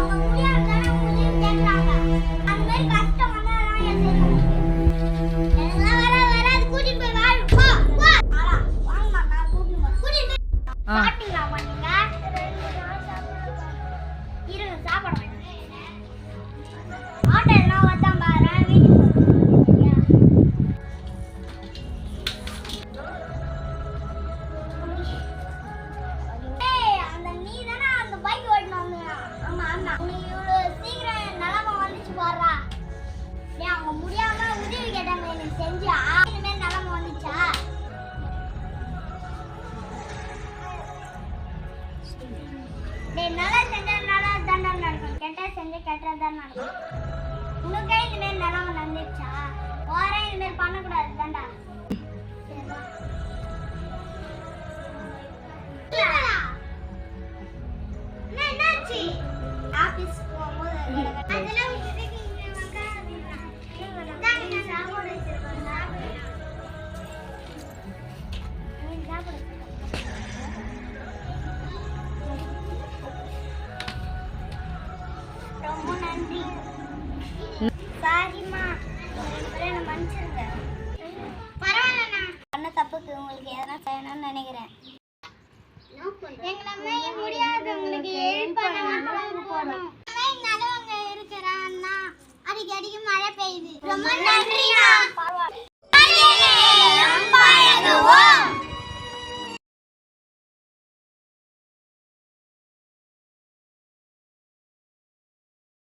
আমার டேய் நல்லா செஞ்சா நல்லா தாண்டா நடக்கும் கெட்ட செஞ்சு கெட்டது தான் நடக்கும் உனக்கே இந்த மாதிரி நிலம நடந்துச்சா ஓரே இந்த மாதிரி பண்ணக்கூடாது தாண்டா ஆபீஸ் போகும்போது பண்ண தப்புக்கு உங்களுக்கு எதனா செய்யணும்னு நினைக்கிறேன். அடிக்கடிக்கு மழை பெய்யுது. ரொம்ப நன்றி.